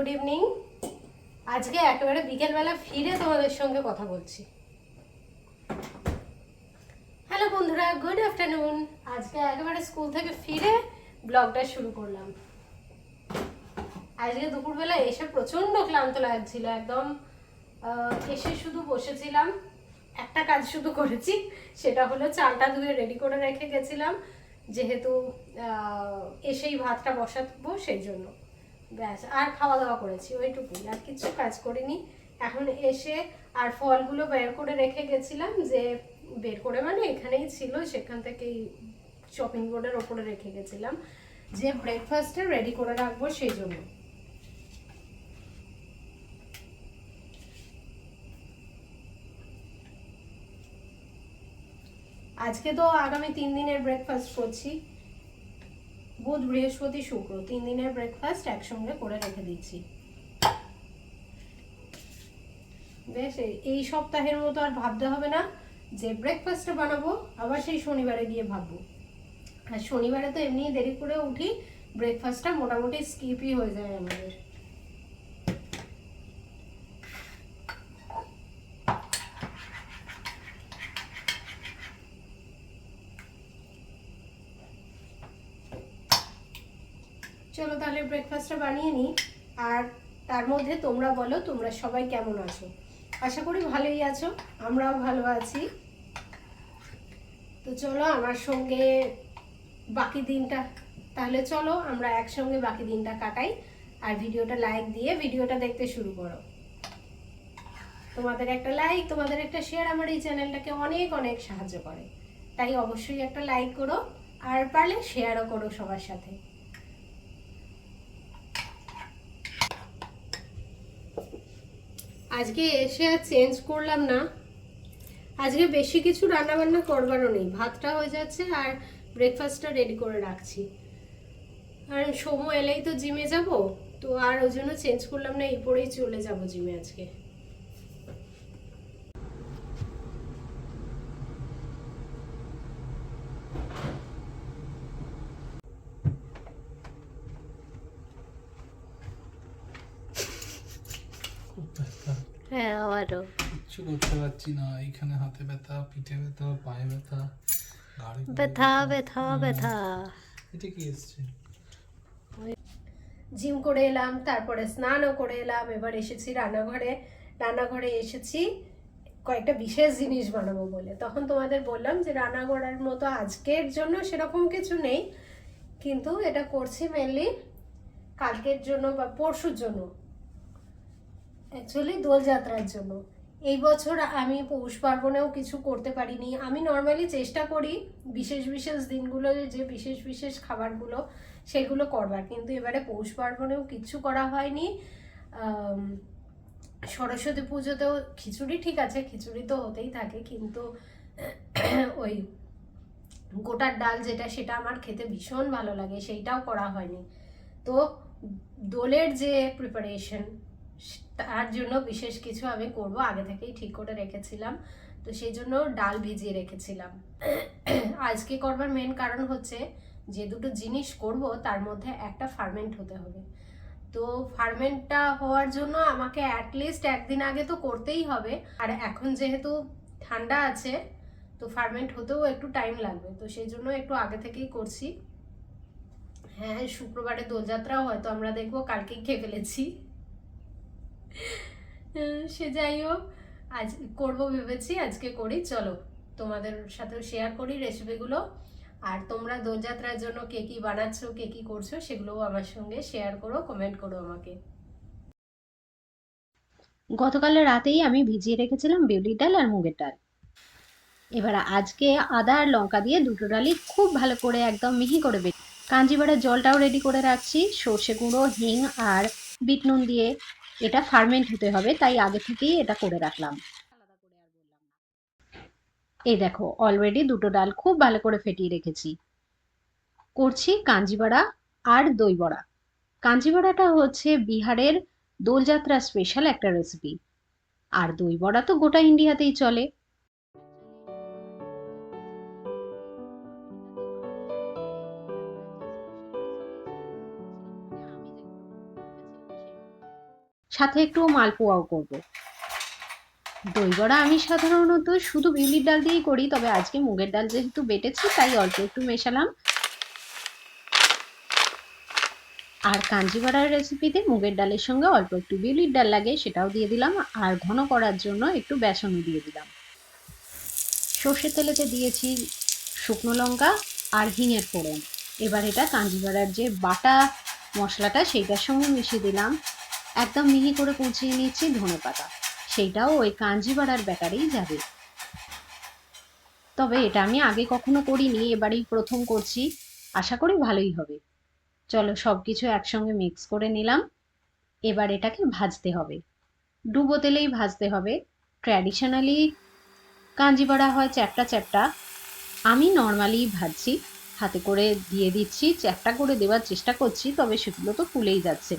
Good evening আজকে একেবারে বিকেলবেলা ফিরে তোমাদের সঙ্গে কথা বলছি। হ্যালো বন্ধুরা গুড আফটারনুন আজকে একেবারে স্কুল থেকে ফিরে ব্লগটা শুরু করলাম। আজকে দুপুরবেলা এসে প্রচণ্ড ক্লান্ত লাগছিল, একদম এসে শুধু বসেছিলাম। একটা কাজ শুধু করেছি, সেটা হলো চালটা ধুয়ে রেডি করে রেখে গেছিলাম। যেহেতু এসেই ভাতটা বসাবো, সেই জন্য। ব্যাস, আর খাওয়া দাওয়া করেছি, ওইটুকুই। আর কিছু কাজ করিনি। এখন এসে আর ফলগুলো বের করে রেখে গেছিলাম যে বের করে মানে এখানেই ছিল, সেখান থেকেই শপিং বোর্ডের ওপরে রেখে গেছিলাম। যে ব্রেকফাস্টে রেডি করে রাখব সেই জন্য। আজকে তো আগামী তিন দিনের ব্রেকফাস্ট করছি। বুধ, বৃহস্পতি, শুক্র তিন দিনের ব্রেকফাস্ট একসঙ্গে করে রেখে দিচ্ছি। বেশ, এই- সপ্তাহের মতো আর ভাবতে হবে না যে ব্রেকফাস্টটা বানাবো, আবার সেই শনিবারে গিয়ে ভাববো। আর শনিবারে তো এমনি দেরি করে উঠি ব্রেকফাস্টটা মোটামুটি স্কিপই হয়ে যায় আমাদের চলো তাহলে ব্রেকফাস্টটা বানিয়ে নিই, আর তার মধ্যে তোমরা বলো তোমরা সবাই কেমন আছো। আশা করি ভালোই আছো, আমরাও ভালো আছি। তো চলো আমার সঙ্গে বাকি দিনটা, তাহলে চলো আমরা একসঙ্গে বাকি দিনটা কাটাই, আর ভিডিওটা লাইক দিয়ে ভিডিওটা দেখতে শুরু করো। তোমাদের একটা লাইক তোমাদের একটা শেয়ার আমার এই চ্যানেলটাকে অনেক অনেক সাহায্য করে। তাই অবশ্যই একটা লাইক করো, আর পারলে শেয়ারও করো সবার সাথে। আজকে এসে আর চেঞ্জ করলাম না। আজকে বেশি কিছু রান্নাবান্না করবারও নেই। ভাতটা হয়ে যাচ্ছে আর ব্রেকফাস্টটা রেডি করে রাখছি। আর সময় এলেই তো জিমে যাব। তো আর ওই জন্য চেঞ্জ করলাম না, এই পরেই চলে যাব জিমে আজকে খুব ব্যথা হ্যাঁ আমারও পারছি না এইখানে হাতে ব্যথা পিঠে ব্যথা পায়ে ব্যথা ব্যথা ব্যথা ব্যথা এটা কি এসছে? জিম করে এলাম তারপরে স্নানও করে এলাম এবার এসেছি রান্নাঘরে। রান্নাঘরে এসেছি কয়েকটা বিশেষ জিনিস বানাবো বলে। তখন তোমাদের বললাম যে রান্নাঘরের মতো আজকের জন্য সেরকম কিছু নেই কিন্তু এটা করছি মেনলি কালকের জন্য বা পরশুর জন্য। অ্যাকচুয়ালি দোলযাত্রার জন্য। এই বছর আমি পৌষ পার্বণেও কিছু করতে পারিনি। আমি নর্মালি চেষ্টা করি বিশেষ বিশেষ দিনগুলো, যে বিশেষ বিশেষ খাবারগুলো সেগুলো করবার। কিন্তু এবারে পৌষ পার্বণেও কিচ্ছু করা হয়নি। সরস্বতী পুজোতেও খিচুড়ি ঠিক আছে, খিচুড়ি তো হতেই থাকে, কিন্তু ওই গোটার ডাল যেটা, সেটা আমার খেতে ভীষণ ভালো লাগে, সেইটাও করা হয়নি। তো দোলের যে প্রিপারেশন তার জন্য বিশেষ কিছু আমি করব। আগে থেকেই ঠিক করে রেখেছিলাম। তো সেই জন্য ডাল ভিজিয়ে রেখেছিলাম। আজকে করবার মেন কারণ হচ্ছে যে দুটো জিনিস করব, তার মধ্যে একটা ফার্মেন্ট হতে হবে। তো ফার্মেন্টটা হওয়ার জন্য আমাকে অ্যাটলিস্ট একদিন আগে তো করতেই হবে। আর এখন যেহেতু ঠান্ডা আছে, তো ফার্মেন্ট হতেও একটু টাইম লাগবে। তো সেই জন্য একটু আগে থেকেই করছি। হ্যাঁ শুক্রবারে দোলযাত্রাও হয়তো আমরা দেখব, কালকেই খেয়ে ফেলেছি। সে যাই হোক, আজ করব ভেবেছি, আজকে করি। চলো, তোমাদের সাথেও শেয়ার করি রেসিপিগুলো আর তোমরা দোলযাত্রার জন্য কে কি বানাচ্ছো, কে কি করছ, সেগুলোও আমার সঙ্গে শেয়ার করো কমেন্ট করো আমাকে। গতকাল রাতেই আমি ভিজিয়ে রেখেছিলাম বিউলির ডাল আর মুগের ডাল। এবার আজকে আদা আর লঙ্কা দিয়ে দুটো ডালই খুব ভালো করে একদম মিহি করে বেটে কাঞ্জিবাড়ার জলটাও রেডি করে রাখছি। সর্ষে গুঁড়ো, হিং আর বিট নুন দিয়ে এটা ফার্মেন্ট হতে হবে, তাই আগে থেকেই এটা করে রাখলাম। এই দেখো অলরেডি দুটো ডাল খুব ভালো করে ফেটিয়ে রেখেছি। করছি কাঞ্জিবাড়া আর দই বড়া কাঞ্জিবড়াটা হচ্ছে বিহারের দোলযাত্রা স্পেশাল একটা রেসিপি আর দই বড়া তো গোটা ইন্ডিয়াতেই চলে। সাথে একটু মালপোয়াও করব। দই বড়া আমি সাধারণত শুধু বিউলির ডাল দিয়েই করি, তবে আজকে মুগের ডাল যেহেতু বেটেছি, তাই অল্প একটু মেশালাম। আর কাঞ্জি বড়ার রেসিপিতে মুগের ডালের সঙ্গে অল্প একটু বিউলির ডাল লাগে, সেটাও দিয়ে দিলাম। আর ঘন করার জন্য একটু বেসনও দিয়ে দিলাম। সর্ষের তেলেতে দিয়েছি শুকনো লঙ্কা আর হিঙের ফোড়ন, এবার এটা কাঞ্জি বড়ার যে বাটা মশলাটা, সেইটার সঙ্গে মিশিয়ে দিলাম। একদম মিহি করে কুচিয়ে নিচ্ছি ধনে পাতা সেইটাও ওই কাঞ্জি বড়ার ব্যাটারেই যাবে। তবে এটা আমি আগে কখনো করিনি, এবারেই প্রথম করছি। আশা করি ভালোই হবে। চলো সব কিছু একসঙ্গে মিক্স করে নিলাম। এবার এটাকে ভাজতে হবে। ডুবো তেলেই ভাজতে হবে। ট্র্যাডিশনালি কাঞ্জি বড়া হয় চ্যাপটা চ্যাপটা। আমি নর্মালি ভাজছি। হাতে করে দিয়ে দিচ্ছি। চ্যাপটা করে দেওয়ার চেষ্টা করছি, তবে সেগুলো তো ফুলেই যাচ্ছে।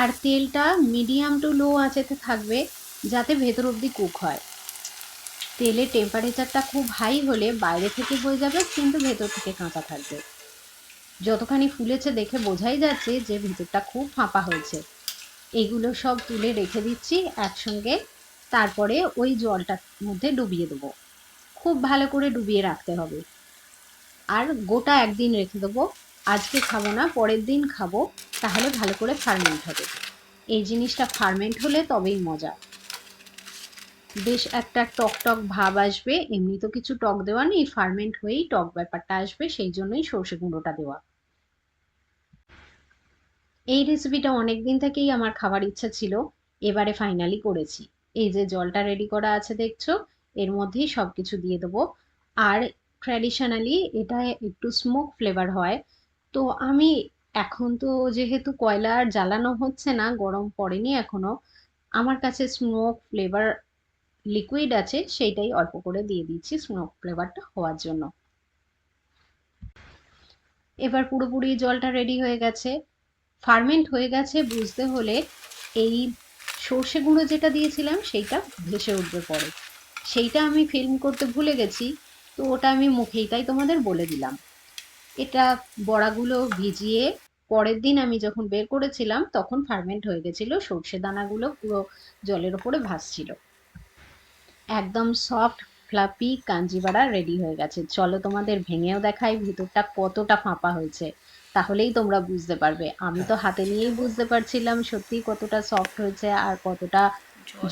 আর তেলটা মিডিয়াম টু লো আঁচেতে থাকবে যাতে ভেতর অবধি কুক হয়। তেলের টেম্পারেচারটা খুব হাই হলে বাইরে থেকে হয়ে যাবে কিন্তু ভেতর থেকে কাঁচা থাকবে। যতখানি ফুলেছে দেখে বোঝাই যাচ্ছে যে ভেতরটা খুব ফাঁপা হয়েছে। এগুলো সব তুলে রেখে দিচ্ছি একসঙ্গে, তারপরে ওই জলটার মধ্যে ডুবিয়ে দেবো। খুব ভালো করে ডুবিয়ে রাখতে হবে। আর গোটা একদিন রেখে দেবো। আজকে খাব না, পরের দিন খাব, তাহলে ভালো করে ফার্মেন্ট হবে। এই জিনিসটা ফার্মেন্ট হলে তবেই মজা। বেশ একটা টক টক ভাব আসবে, এমনি তো কিছু টক দেওয়া নেই ফার্মেন্ট হয়েই টক ব্যাপারটা আসবে, সেই জন্যই সর্ষে গুঁড়োটা দেওয়া। এই রেসিপিটা অনেক দিন থেকেই আমার খাবার ইচ্ছা ছিল, এবারে ফাইনালি করেছি। এই যে জলটা রেডি করা আছে দেখছ, এর মধ্যেই সব কিছু দিয়ে দেবো। আর ট্র্যাডিশনালি এটা একটু স্মোক ফ্লেভার হয় তো আমি এখন তো যেহেতু কয়লা আর জ্বালানো হচ্ছে না, গরম পড়েনি এখনও, আমার কাছে স্মোক ফ্লেভার লিকুইড আছে, সেইটাই অল্প করে দিয়ে দিচ্ছি স্মোক ফ্লেভারটা হওয়ার জন্য। এবার পুরোপুরি জলটা রেডি হয়ে গেছে। ফার্মেন্ট হয়ে গেছে বুঝতে হলে এই সর্ষে গুঁড়ো যেটা দিয়েছিলাম, সেইটা ভেসে উঠবে পরে। সেইটা আমি ফিল্ম করতে ভুলে গেছি, তো ওটা আমি মুখেই তাই তোমাদের বলে দিলাম। এটা বড়াগুলো ভিজিয়ে পরের দিন আমি যখন বের করেছিলাম তখন ফার্মেন্ট হয়ে গেছিল সর্ষে দানাগুলো পুরো জলের ওপরে ভাসছিল। একদম সফট ফ্লাপি কাঞ্জিবাড়া রেডি হয়ে গেছে। চলো তোমাদের ভেঙেও দেখাই ভিতরটা কতটা ফাঁপা হয়েছে। তাহলেই তোমরা বুঝতে পারবে। আমি তো হাতে নিয়েই বুঝতে পারছিলাম সত্যি কতটা সফট হয়েছে আর কতটা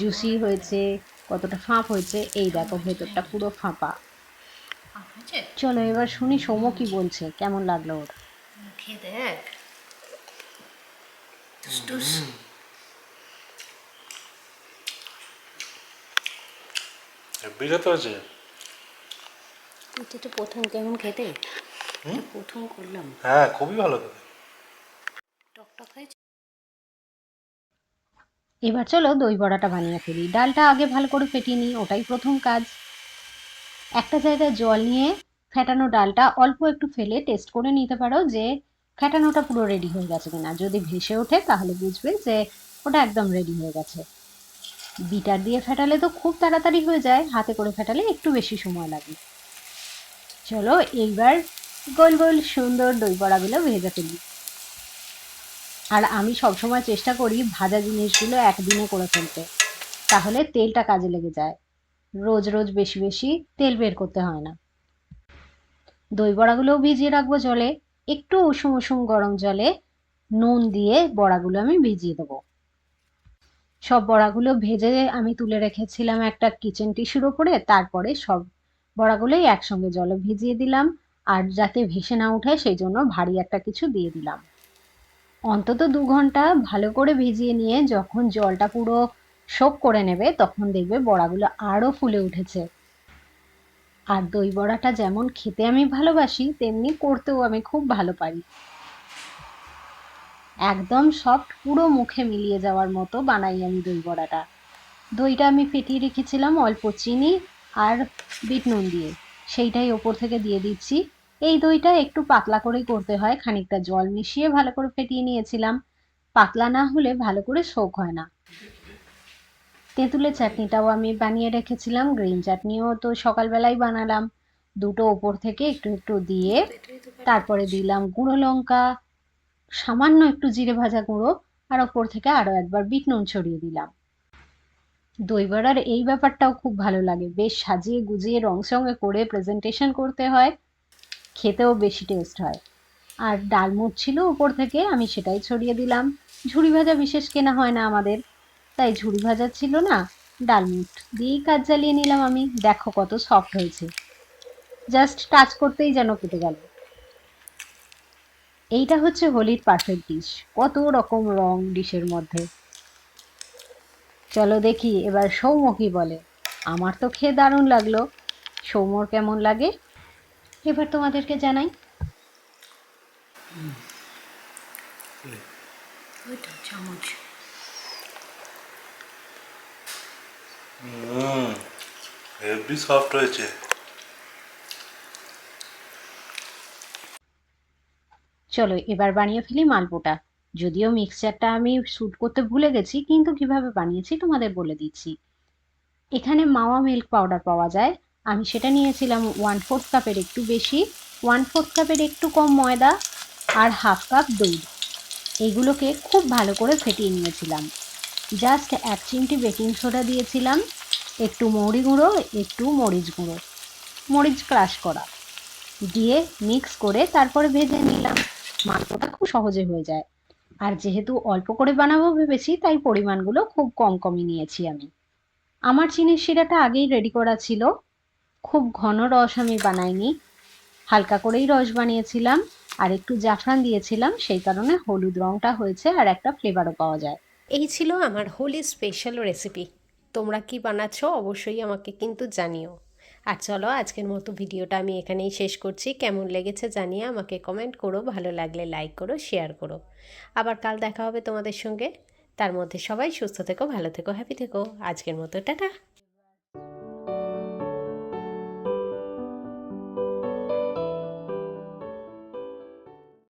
জুসি হয়েছে কতটা ফাঁপ হয়েছে। এই দেখো ভেতরটা পুরো ফাঁপা। চলো এবার শুনি সৌম্য কি বলছে। কেমন লাগল ওর? দেখ। টুস বিরত তুই তো প্রথম কেমন খেতে? প্রথম করলাম। হ্যাঁ খুবই ভালো খেতে। টক টক হয়েছে? এবার চলো দই বড়াটা বানিয়ে ফেলি। ডালটা আগে ভালো করে ফেটিয়ে নিই ওটাই প্রথম কাজ। একটা জায়গায় জল নিয়ে ফেটানো ডালটা অল্প একটু ফেলে টেস্ট করে নিতে পারো যে ফেটানোটা পুরো রেডি হয়ে গেছে কিনা। যদি ভেসে ওঠে তাহলে বুঝবে যে ওটা একদম রেডি হয়ে গেছে। বিটার দিয়ে ফেটালে তো খুব তাড়াতাড়ি হয়ে যায়, হাতে করে ফেটালে একটু বেশি সময় লাগে। চলো এইবার গোল গোল সুন্দর দই বড়াগুলো ভেজে ফেলি। আর আমি সবসময় চেষ্টা করি ভাজা জিনিসগুলো একদিনে করে ফেলতে, তাহলে তেলটা কাজে লেগে যায়। রোজ রোজ বেশি বেশি তেল বের করতে হয় না। দই বড়াগুলোও ভিজিয়ে রাখব জলে, একটু উষুম উষুম গরম জলে নুন দিয়ে বড়াগুলো আমি ভিজিয়ে দেবো। সব বড়াগুলো ভেজে আমি তুলে রেখেছিলাম একটা কিচেন টিস্যুর ওপরে, তারপরে সব বড়াগুলোই একসঙ্গে জলে ভিজিয়ে দিলাম, আর যাতে ভেসে না উঠে সেই জন্য ভারী একটা কিছু দিয়ে দিলাম। অন্তত দু ঘণ্টা ভালো করে ভিজিয়ে নিয়ে যখন জলটা পুরো শোক করে নেবে, তখন দেখবে বড়াগুলো আরও ফুলে উঠেছে। আর দই বড়াটা যেমন খেতে আমি ভালোবাসি, তেমনি করতেও আমি খুব ভালো পারি। একদম সফট পুরো মুখে মিলিয়ে যাওয়ার মতো বানাই আমি দই বড়াটা। দইটা আমি ফেটিয়ে রেখেছিলাম অল্প চিনি আর বিট নুন দিয়ে। সেইটাই ওপর থেকে দিয়ে দিচ্ছি। এই দইটা একটু পাতলা করেই করতে হয়, খানিকটা জল মিশিয়ে ভালো করে ফেটিয়ে নিয়েছিলাম। পাতলা না হলে ভালো করে শোক হয় না। তেঁতুলের চাটনিটাও আমি বানিয়ে রেখেছিলাম, গ্রিন চাটনিও তো সকালবেলায় বানালাম। দুটো ওপর থেকে একটু একটু দিয়ে তারপরে দিলাম গুঁড়ো লঙ্কা, সামান্য একটু জিরে ভাজা গুঁড়ো, আর ওপর থেকে আরও একবার বিট নুন ছড়িয়ে দিলাম। দই বড়ার এই ব্যাপারটাও খুব ভালো লাগে, বেশ সাজিয়ে গুজিয়ে রং সঙ্গে করে প্রেজেন্টেশন করতে হয়, খেতেও বেশি টেস্ট হয়। আর ডালমুট ছিল উপর থেকে, আমি সেটাই ছড়িয়ে দিলাম। ঝুড়ি ভাজা বিশেষ কেনা হয় না আমাদের তাই ঝুড়ি ভাজা ছিল না ডালমুট দিয়েই কাজ জ্বালিয়ে নিলাম আমি। দেখো কত সফট হয়েছে। জাস্ট টাচ করতেই যেন কেটে গেল। এইটা হচ্ছে হোলির পারফেক্ট ডিশ কত রকম রং ডিশের মধ্যে। চলো দেখি, এবার সৌম্য কি বলে। আমার তো খেয়ে দারুণ লাগল। সৌম্যর কেমন লাগে? এবার তোমাদেরকে জানাই। চামচ। হেভি সফট হয়েছে। চলো, এবার বানিয়ে ফেলি মালপোটা। যদিও মিক্সচারটা আমি শ্যুট করতে ভুলে গেছি, কিন্তু কীভাবে বানিয়েছি তোমাদের বলে দিচ্ছি। এখানে মাওয়া মিল্ক পাউডার পাওয়া যায়। আমি সেটা নিয়েছিলাম ওয়ান ফোর্থ কাপের একটু বেশি। ওয়ান ফোর্থ কাপের একটু কম ময়দা আর হাফ কাপ দই এগুলোকে খুব ভালো করে ফেটিয়ে নিয়েছিলাম। জাস্ট এক চিমটি বেকিং সোডা দিয়েছিলাম, একটু মৌরি গুঁড়ো, একটু মরিচ গুঁড়ো। মরিচ ক্রাশ করা। দিয়ে মিক্স করে তারপরে ভেজে নিলাম। মাংসটা খুব সহজে হয়ে যায়। আর যেহেতু অল্প করে বানাবো ভেবেছি, তাই পরিমাণগুলো খুব কম কমই নিয়েছি আমি। আমার চিনির শিরাটা আগেই রেডি করা ছিল। খুব ঘন রস আমি বানাইনি। হালকা করেই রস বানিয়েছিলাম। আর একটু জাফরান দিয়েছিলাম, সেই কারণে হলুদ রংটা হয়েছে আর একটা ফ্লেভারও পাওয়া যায়। এই ছিল আমার হোলি স্পেশাল রেসিপি তোমরা কি বানাচ্ছ অবশ্যই আমাকে কিন্তু জানিও। আর চলো আজকের মতো ভিডিওটা আমি এখানেই শেষ করছি। কেমন লেগেছে জানিয়ে আমাকে কমেন্ট করো, ভালো লাগলে লাইক করো শেয়ার করো। আবার কাল দেখা হবে তোমাদের সঙ্গে। তার মধ্যে সবাই সুস্থ থেকো, ভালো থেকো হ্যাপি থেকো। আজকের মতো, টাটা।